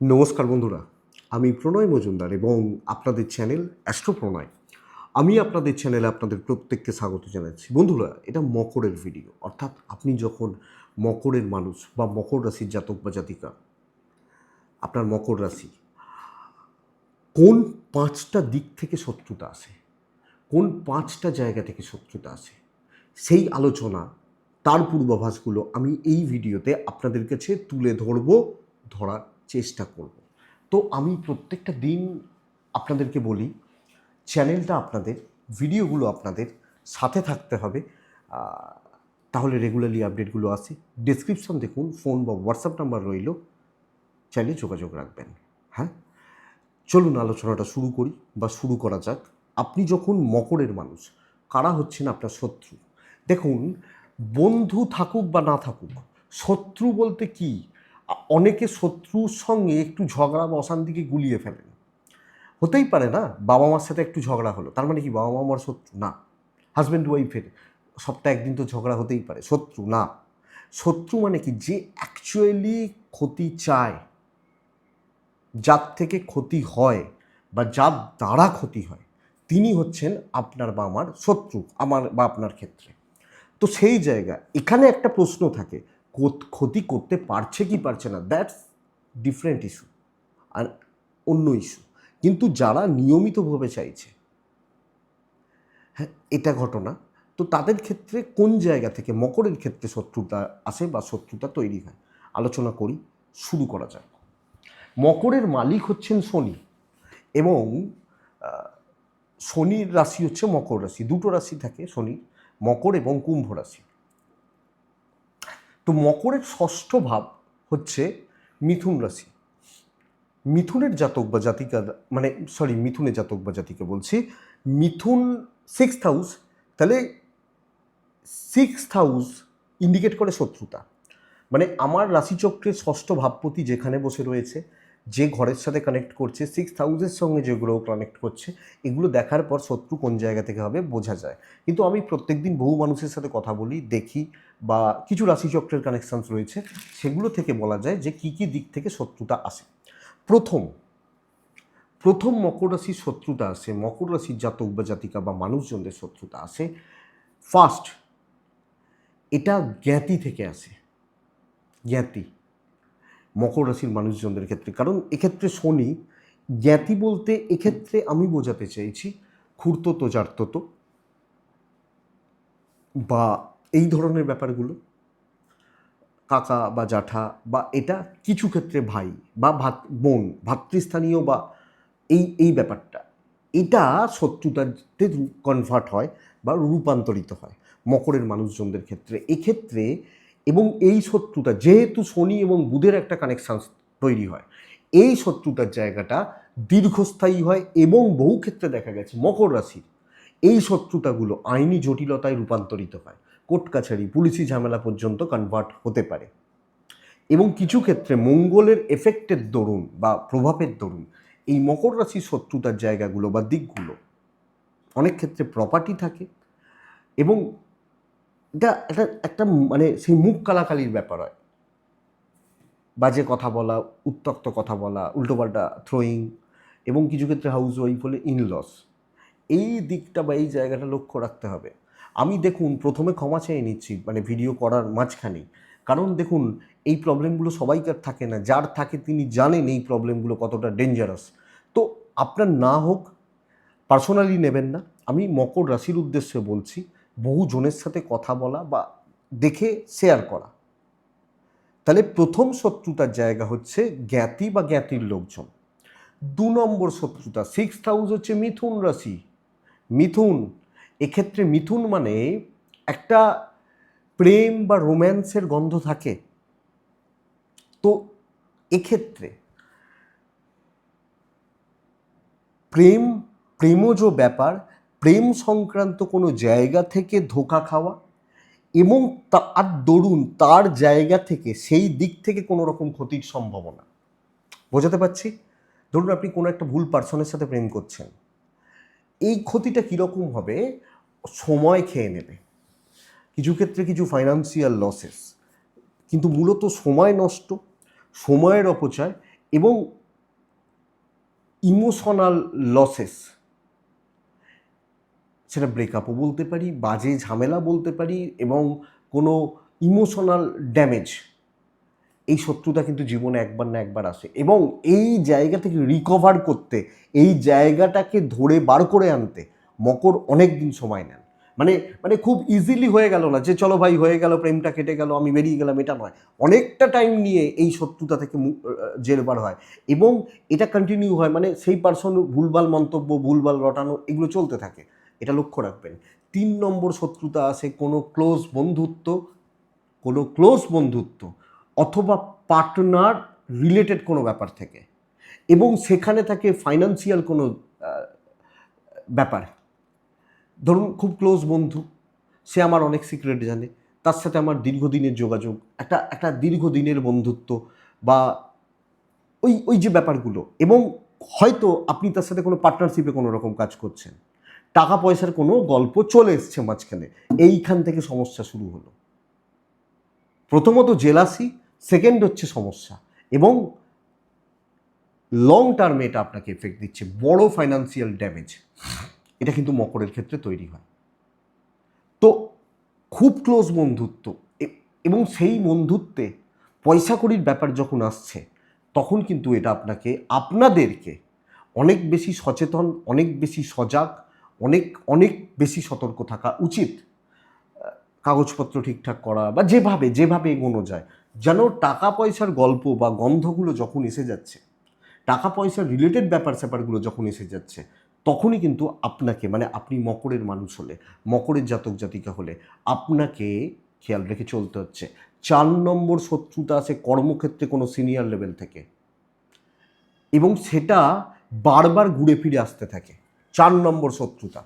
নমস্কার বন্ধুরা, আমি প্রণয় মজুমদার এবং আপনাদের চ্যানেল অ্যাস্ট্রো প্রণয় আমি আপনাদের চ্যানেলে আপনাদের প্রত্যেককে স্বাগত জানাচ্ছি। বন্ধুরা, এটা মকরের ভিডিও অর্থাৎ আপনি যখন মকরের মানুষ বা মকর রাশির জাতক বা জাতিকা, আপনার মকর রাশি, কোন পাঁচটা দিক থেকে শত্রুতা আসে কোন পাঁচটা জায়গা থেকে শত্রুতা আসে সেই আলোচনা, তার পূর্বাভাসগুলো আমি এই ভিডিওতে আপনাদের কাছে তুলে ধরব ধরার চেষ্টা করব। তো আমি প্রত্যেকটা দিন আপনাদেরকে বলি, চ্যানেলটা আপনাদের, ভিডিওগুলো আপনাদের সাথে থাকতে হবে। তাহলে রেগুলারলি আপডেটগুলো আসে ডিসক্রিপশন দেখুন ফোন বা হোয়াটসঅ্যাপ নাম্বার রইল। চাইলে যোগাযোগ রাখবেন। হ্যাঁ? চলুন আলোচনাটা শুরু করি বা শুরু করা যাক। আপনি যখন মকরের মানুষ, কারা হচ্ছেন আপনার শত্রু? দেখুন, বন্ধু থাকুক বা না থাকুক, শত্রু বলতে কি? অনেকে শত্রুর সঙ্গে একটু ঝগড়া বা অশান্তিকে গুলিয়ে ফেলেন। হতেই পারে না বাবা মার সাথে একটু ঝগড়া হলো। তার মানে কি বাবা মা আমার শত্রু? না। হাজব্যান্ড ওয়াইফের সপ্তাহে একদিন তো ঝগড়া হতেই পারে। শত্রু? না। শত্রু মানে কি? যে অ্যাকচুয়ালি ক্ষতি চায়, যার থেকে ক্ষতি হয় বা যার দ্বারা ক্ষতি হয়, তিনি হচ্ছেন আপনার বা আমার শত্রু, আমার বা আপনার ক্ষেত্রে। তো সেই জায়গা এখানে একটা প্রশ্ন থাকে ক্ষতি করতে পারছে কি পারছে না দ্যাটস ডিফারেন্ট ইস্যু আর অন্য ইস্যু কিন্তু যারা নিয়মিতভাবে চাইছে হ্যাঁ এটা ঘটনা, তো তাদের ক্ষেত্রে কোন জায়গা থেকে, মকরের ক্ষেত্রে শত্রুতা আসে বা শত্রুতা তৈরি হয়, আলোচনা করি, শুরু করা যাক। মকরের মালিক হচ্ছেন শনি এবং শনির রাশি হচ্ছে মকর রাশি, দুটো রাশি থাকে শনির, মকর এবং কুম্ভ রাশি। তো মকরের ষষ্ঠ ভাব হচ্ছে মিথুন রাশি। মিথুনের জাতক বা জাতিকা মানে সরি মিথুনের জাতক বা জাতিকা বলছি। মিথুন সিক্স হাউস তাহলে সিক্স হাউস ইন্ডিকেট করে শত্রুতা। মানে আমার রাশিচক্রের ষষ্ঠ ভাবপতি যেখানে বসে রয়েছে, যে ঘরের সাথে কানেক্ট করছে সিক্স হাউসের সঙ্গে যেগুলো কানেক্ট করছে, এগুলো দেখার পর শত্রু কোন জায়গা থেকে হবে বোঝা যায়। কিন্তু আমি প্রত্যেকদিন বহু মানুষের সাথে কথা বলি, দেখি বা কিছু রাশিচক্রের কানেকশানস রয়েছে, সেগুলো থেকে বলা যায় যে কী কী দিক থেকে শত্রুতা আসে। প্রথম প্রথম মকর রাশির শত্রুতা আসে, মকর রাশির জাতক বা জাতিকা বা মানুষজনদের শত্রুতা আসে। ফার্স্ট এটা জ্ঞাতি থেকে আসে। জ্ঞাতি, মকর রাশির মানুষজনদের ক্ষেত্রে। কারণ এক্ষেত্রে শনি, জ্ঞাতি বলতে এক্ষেত্রে আমি বোঝাতে চাইছি খুঁড়তো জার্তত বা এই ধরনের ব্যাপারগুলো? কাকা বা জ্যাঠা বা এটা কিছু ক্ষেত্রে ভাই বা ভাত, বোন, ভাতৃস্থানীয় বা এই এই ব্যাপারটা, এটা শত্রুতাতে কনভার্ট হয় বা রূপান্তরিত হয় মকরের মানুষজনদের ক্ষেত্রে। এক্ষেত্রে এবং এই শত্রুতা, যেহেতু শনি এবং বুধের একটা কানেকশান তৈরি হয়, এই শত্রুতার জায়গাটা দীর্ঘস্থায়ী হয় এবং বহু ক্ষেত্রে দেখা গেছে মকর রাশির এই শত্রুতাগুলো আইনি জটিলতায় রূপান্তরিত হয়। কোর্ট কাছারি পুলিশি ঝামেলা পর্যন্ত কনভার্ট হতে পারে। এবং কিছু ক্ষেত্রে মঙ্গলের এফেক্টের দরুন বা প্রভাবের দরুন এই মকর রাশির শত্রুতার জায়গাগুলো বা দিকগুলো অনেক ক্ষেত্রে প্রপার্টি থাকে এবং এটা একটা একটা মানে সেই মুখ কালাকালির ব্যাপার হয়। বাজে কথা বলা উত্তক্ত কথা বলা, উল্টোপাল্টা থ্রোয়িং এবং কিছু ক্ষেত্রে হাউস ওয়াইফ হলে ইনলস এই দিকটা বা এই জায়গাটা লক্ষ্য রাখতে হবে। আমি দেখুন, প্রথমে ক্ষমা চেয়ে নিচ্ছি মানে ভিডিও করার মাঝখানে। কারণ দেখুন, এই প্রবলেমগুলো সবাইকার থাকে না। যার থাকে তিনি জানেন এই প্রবলেমগুলো কতটা ডেঞ্জারাস তো আপনার না হোক পার্সোনালি নেবেন না। আমি মকর রাশির উদ্দেশ্যে বলছি, বহু জনের সাথে কথা বলা বা দেখে শেয়ার করা। তাহলে প্রথম শত্রুতার জায়গা হচ্ছে জ্ঞাতি বা জ্ঞাতির লোকজন। দু নম্বর শত্রুতা সিক্স হাউস হচ্ছে মিথুন রাশি। মিথুন এক্ষেত্রে মিথুন মানে একটা প্রেম বা রোম্যান্সের গন্ধ থাকে। তো এক্ষেত্রে প্রেম, প্রেমজ ব্যাপার, প্রেম সংক্রান্ত কোনো জায়গা থেকে ধোকা খাওয়া এবং তার দরুন তার জায়গা থেকে, সেই দিক থেকে কোনো রকম ক্ষতির সম্ভাবনা। বোঝাতে পারছি? ধরুন আপনি কোনো একটা ভুল পার্সনের সাথে প্রেম করছেন। এই ক্ষতিটা কীরকম হবে? সময় খেয়ে নেবে। কিছু ক্ষেত্রে কিছু ফাইন্যান্সিয়াল লসেস কিন্তু মূলত সময় নষ্ট, সময়ের অপচয় এবং ইমোশনাল লসেস সেটা ব্রেকআপও বলতে পারি, বাজে ঝামেলা বলতে পারি এবং কোনো ইমোশনাল ড্যামেজ এই শত্রুতা কিন্তু জীবনে একবার না একবার আসে। এবং এই জায়গা থেকে রিকভার করতে, এই জায়গাটাকে ধরে বার করে আনতে মকর অনেক দিন সময় নেন। মানে মানে খুব ইজিলি হয়ে গেল না যে, চলো ভাই, হয়ে গেল, প্রেমটা কেটে গেল, আমি বেরিয়ে গেলাম। এটা নয়। অনেকটা টাইম নিয়ে এই শত্রুতা থেকে জেরবার হয়। এবং এটা কন্টিনিউ হয় মানে সেই পার্সন ভুলভাল মন্তব্য, ভুলভাল রটানো, এগুলো চলতে থাকে। এটা লক্ষ্য রাখবেন। তিন নম্বর শত্রুতা আছে কোনো ক্লোজ বন্ধুত্ব, কোনো ক্লোজ বন্ধুত্ব অথবা পার্টনার রিলেটেড কোনো ব্যাপার থেকে। এবং সেখানে থাকে ফাইন্যান্সিয়াল কোনো ব্যাপার। ধরুন খুব ক্লোজ বন্ধু, সে আমার অনেক সিক্রেট জানে, তার সাথে আমার দীর্ঘদিনের যোগাযোগ, একটা একটা দীর্ঘদিনের বন্ধুত্ব বা ওই ওই যে ব্যাপারগুলো। এবং হয়তো আপনি তার সাথে কোনো পার্টনারশিপে কোনো রকম কাজ করছেন। টাকা পয়সার কোনো গল্প চলে এসছে মাঝখানে। এইখান থেকে সমস্যা শুরু হলো। প্রথমত জেলাসি সেকেন্ড হচ্ছে সমস্যা এবং লং টার্মে এটা আপনাকে এফেক্ট দিচ্ছে। বড় ফাইন্যান্সিয়াল ড্যামেজ এটা কিন্তু মকরের ক্ষেত্রে তৈরি হয়। তো খুব ক্লোজ বন্ধুত্ব এবং সেই বন্ধুত্বে পয়সা কড়ির ব্যাপার যখন আসছে, তখন কিন্তু এটা আপনাকে, আপনাদেরকে অনেক বেশি সচেতন, অনেক বেশি সজাগ, অনেক অনেক বেশি সতর্ক থাকা উচিত। কাগজপত্র ঠিকঠাক করা বা যেভাবে যেভাবে এগোনো যায়। যেন টাকা পয়সার গল্প বা গন্ধগুলো যখন এসে যাচ্ছে টাকা পয়সার রিলেটেড ব্যাপার স্যাপারগুলো যখন এসে যাচ্ছে, তখনই কিন্তু আপনাকে মানে আপনি মকরের মানুষ হলে, মকরের জাতক জাতিকা হলে আপনাকে খেয়াল রেখে চলতে হচ্ছে। চার নম্বর শত্রুতা আছে কর্মক্ষেত্রে কোনো সিনিয়র লেভেল থেকে। এবং সেটা বারবার ঘুরে ফিরে আসতে থাকে। চার নম্বর শত্রুতা।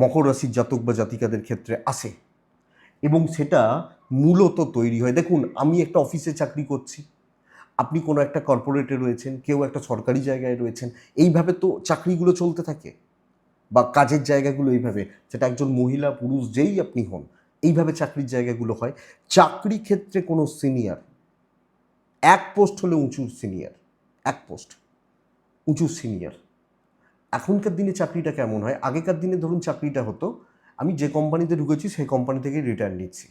মকর রাশির জাতক বা জাতিকাদের ক্ষেত্রে আসে। এবং সেটা মূলত তৈরি হয়। দেখুন, আমি একটা অফিসে চাকরি করছি। আপনি কোনো একটা কর্পোরেটে রয়েছেন, কেউ একটা সরকারি জায়গায় রয়েছেন, এইভাবে তো চাকরিগুলো চলতে থাকে বা কাজের জায়গাগুলো এইভাবে। সেটা একজন মহিলা, পুরুষ, যেই আপনি হন, এইভাবে চাকরির জায়গাগুলো হয়। চাকরি ক্ষেত্রে কোনো সিনিয়র, এক পোস্ট হলে উঁচু সিনিয়র, এক পোস্ট, উঁচু সিনিয়র। এখনকার দিনে চাকরিটা কেমন হয়? আগেকার দিনে ধরুন চাকরিটা হতো, আমি যে কোম্পানিতে ঢুকেছি, সেই কোম্পানি থেকে রিটার্ন নিচ্ছি।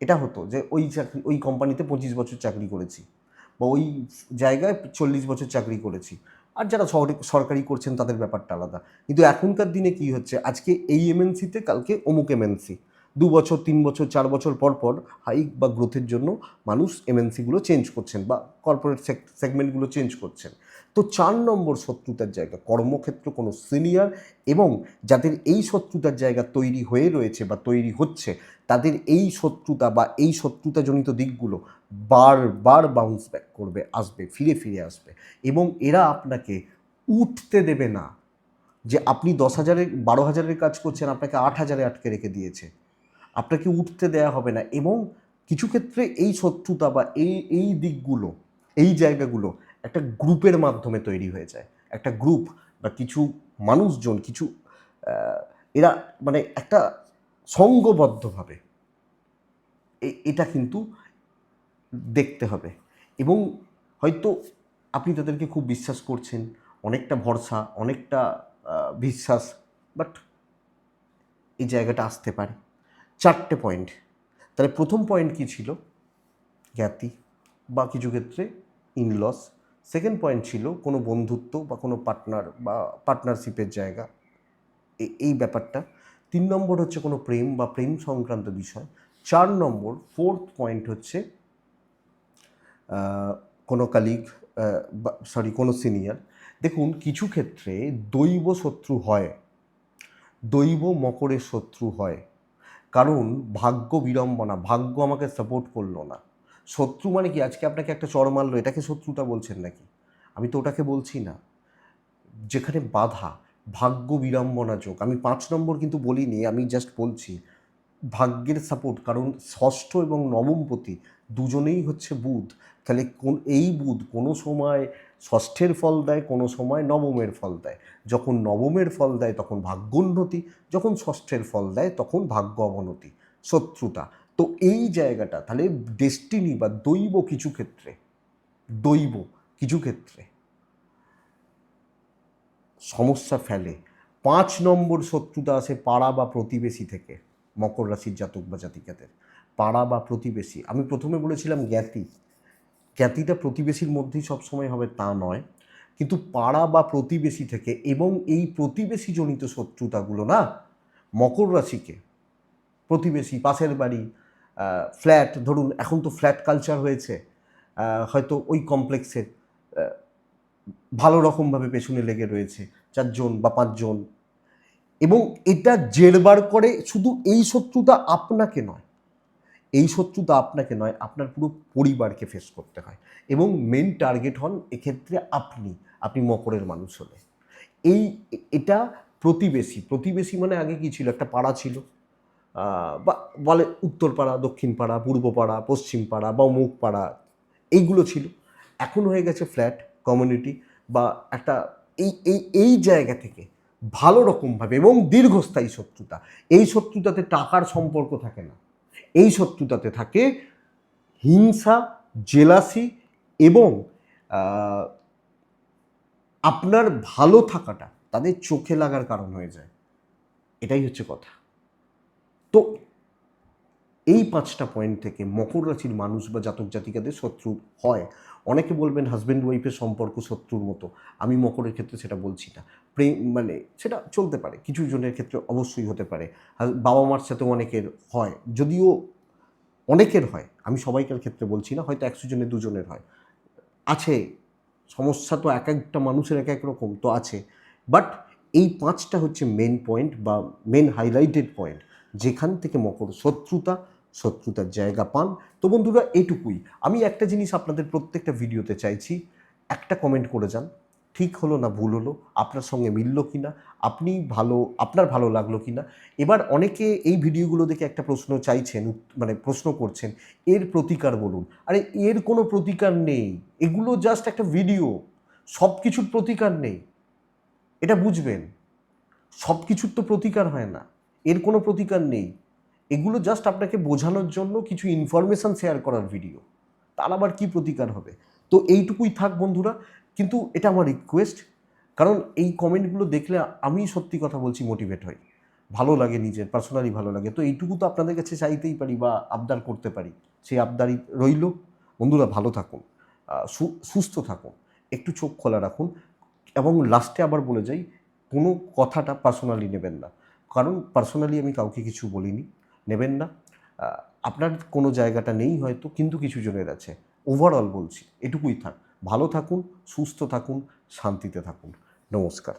এটা হতো যে ওই চাকরি, ওই কোম্পানিতে পঁচিশ বছর চাকরি করেছি বা ওই জায়গায় চল্লিশ বছর চাকরি করেছি। আর যারা সর- সরকারি করছেন তাদের ব্যাপারটা আলাদা। কিন্তু এখনকার দিনে কি হচ্ছে? আজকে এই এমএনসিতে কালকে অমুক এমএনসি দু বছর, তিন বছর, চার বছর পর পর হাইক বা গ্রোথের জন্য মানুষ এমএনসিগুলো চেঞ্জ করছেন বা কর্পোরেট সেগমেন্টগুলো চেঞ্জ করছেন। তো চার নম্বর শত্রুতার জায়গা, কর্মক্ষেত্র কোনো সিনিয়র এবং যাদের এই শত্রুতার জায়গা তৈরি হয়ে রয়েছে বা তৈরি হচ্ছে, তাদের এই শত্রুতা বা এই শত্রুতাজনিত দিকগুলো বারবার বাউন্স ব্যাক করবে, আসবে, ফিরে ফিরে আসবে এবং এরা আপনাকে উঠতে দেবে না যে আপনি দশ হাজারের বারো হাজারের কাজ করছেন, আপনাকে আট হাজারে আটকে রেখে দিয়েছে। আপনাকে উঠতে দেয়া হবে না এবং কিছু ক্ষেত্রে এই শত্রুতা বা এই এই দিকগুলো, এই জায়গাগুলো একটা গ্রুপের মাধ্যমে তৈরি হয়ে যায়। একটা গ্রুপ বা কিছু মানুষজন, কিছু এরা মানে একটা সঙ্গবদ্ধভাবে এটা কিন্তু দেখতে হবে। এবং হয়তো আপনি তাদেরকে খুব বিশ্বাস করছেন, অনেকটা ভরসা, অনেকটা বিশ্বাস, বাট এই জায়গাটা আসতে পারে। চারটে পয়েন্ট। তাহলে প্রথম পয়েন্ট কি ছিল? জ্ঞাতি বা কিছু ক্ষেত্রে ইনলস সেকেন্ড পয়েন্ট ছিল কোনো বন্ধুত্ব বা কোনো পার্টনার বা পার্টনারশিপের জায়গা। এই ব্যাপারটা। তিন নম্বর হচ্ছে কোনো প্রেম বা প্রেম সংক্রান্ত বিষয়। চার নম্বর ফোর্থ পয়েন্ট হচ্ছে কোনো কালিগ সরি কোনো সিনিয়র দেখুন, কিছু ক্ষেত্রে দৈব শত্রু হয়, দৈব মকরের শত্রু হয়। কারণ ভাগ্য বিড়ম্বনা, ভাগ্য আমাকে সাপোর্ট করল না। শত্রু মানে কি? আজকে আপনাকে একটা চর মারলো এটাকে শত্রুতা বলছেন নাকি? আমি তো ওটাকে বলছি না। যেখানে বাধা, ভাগ্য বিড়ম্বনা যোগ আমি পাঁচ নম্বর কিন্তু বলিনি, আমি জাস্ট বলছি, ভাগ্যের সাপোর্ট কারণ ষষ্ঠ এবং নবম নবমপতি দুজনেই হচ্ছে বুধ। তাহলে কোন, এই বুধ কোনো সময় ষষ্ঠের ফল দেয়, কোনো সময় নবমের ফল দেয়। যখন নবমের ফল দেয়, তখন ভাগ্যোন্নতি, যখন ষষ্ঠের ফল দেয়, তখন ভাগ্য অবনতি। শত্রুতা। তো এই জায়গাটা, তাহলে ডেস্টিনি বা দৈব কিছু ক্ষেত্রে, দৈব কিছু ক্ষেত্রে সমস্যা ফেলে। পাঁচ নম্বর শত্রুতা আসে পাড়া বা প্রতিবেশী থেকে, মকর রাশির জাতক বা জাতিকাদের। পাড়া বা প্রতিবেশী, আমি প্রথমে বলেছিলাম জ্ঞাতি। জ্ঞাতিটা প্রতিবেশীর মধ্যেই সবসময় হবে, তা নয়। কিন্তু পাড়া বা প্রতিবেশী থেকে এবং এই প্রতিবেশীজনিত শত্রুতাগুলো না, মকর রাশিকে, প্রতিবেশী, পাশের বাড়ি ফ্ল্যাট ধরুন, এখন তো ফ্ল্যাট কালচার হয়েছে হয়তো ওই কমপ্লেক্সের ভালো রকমভাবে পেছনে লেগে রয়েছে চারজন বা পাঁচজন। এবং এটা জেরবার করে শুধু এই শত্রুতা আপনাকে নয়, এই শত্রুতা আপনাকে নয়, আপনার পুরো পরিবারকে ফেস করতে হয়। এবং মেন টার্গেট হন এক্ষেত্রে আপনি আপনি মকরের মানুষ হলে। এই, এটা প্রতিবেশী প্রতিবেশী মানে আগে কি ছিল? একটা পাড়া ছিল। বা বলে উত্তর পাড়া দক্ষিণ পাড়া পূর্ব পাড়া পশ্চিম পাড়া বা মুখ পাড়া এইগুলো ছিল। এখন হয়ে গেছে ফ্ল্যাট কমিউনিটি বা একটা এই এই এই জায়গা থেকে ভালো রকমভাবে এবং দীর্ঘস্থায়ী শত্রুতা। এই শত্রুতাতে টাকার সম্পর্ক থাকে না। এই শত্রুতাতে থাকে হিংসা, জেলাসি এবং আপনার ভালো থাকাটা তাদের চোখে লাগার কারণ হয়ে যায়। এটাই হচ্ছে কথা। তো এই পাঁচটা পয়েন্ট থেকে মকর রাশির মানুষ বা জাতক জাতিকাদের শত্রু হয়। অনেকে বলবেন হাজব্যান্ড ওয়াইফের সম্পর্ক শত্রুর মতো। আমি মকরের ক্ষেত্রে সেটা বলছি না। প্রেম মানে সেটা চলতে পারে। কিছু জনের ক্ষেত্রে অবশ্যই হতে পারে। বাবা মার সাথে অনেকের হয়। যদিও অনেকের হয়। আমি সবাইকার ক্ষেত্রে বলছি না, হয়তো একশো জনের দুজনের হয়। আছে। সমস্যা তো এক একটা মানুষের এক এক রকম তো আছে। বাট এই পাঁচটা হচ্ছে মেন পয়েন্ট বা মেন হাইলাইটেড পয়েন্ট যেখান থেকে মকর শত্রুতা, শত্রুতার জায়গা পান। তো বন্ধুরা, এটুকুই। আমি একটা জিনিস আপনাদের প্রত্যেকটা ভিডিওতে চাইছি, একটা কমেন্ট করে যান। ঠিক হলো না ভুল হলো? আপনার সঙ্গে মিললো কি না আপনি ভালো, আপনার ভালো লাগল কি না এবার অনেকে এই ভিডিওগুলো দেখে একটা প্রশ্ন চাইছেন মানে প্রশ্ন করছেন, এর প্রতিকার বলুন। আরে, এর কোনো প্রতিকার নেই। এগুলো জাস্ট একটা ভিডিও সব কিছুর প্রতিকার নেই। এটা বুঝবেন। সব কিছুর তো প্রতিকার হয় না। এর কোনো প্রতিকার নেই। এগুলো জাস্ট আপনাকে বোঝানোর জন্য কিছু ইনফরমেশান শেয়ার করার ভিডিও তার আবার কী প্রতিকার হবে? তো এইটুকুই থাক বন্ধুরা, কিন্তু এটা আমার রিকোয়েস্ট কারণ এই কমেন্টগুলো দেখলে আমি সত্যি কথা বলছি মোটিভেট হই। ভালো লাগে নিজের পার্সোনালি ভালো লাগে। তো এইটুকু তো আপনাদের কাছে চাইতেই পারি বা আবদার করতে পারি। সেই আবদারই রইল। বন্ধুরা ভালো থাকুন সুস্থ থাকুন, একটু চোখ খোলা রাখুন এবং লাস্টে আবার বলে যাই, কোনো কথাটা পার্সোনালি নেবেন না। কারণ পার্সোনালি আমি কাউকে কিছু বলিনি, নেবেন না। আপনার কোনো জায়গাটা নেই হয়তো, কিন্তু কিছু জনের আছে। ওভারঅল বলছি, এটুকুই থাক। ভালো থাকুন, সুস্থ থাকুন, শান্তিতে থাকুন। নমস্কার।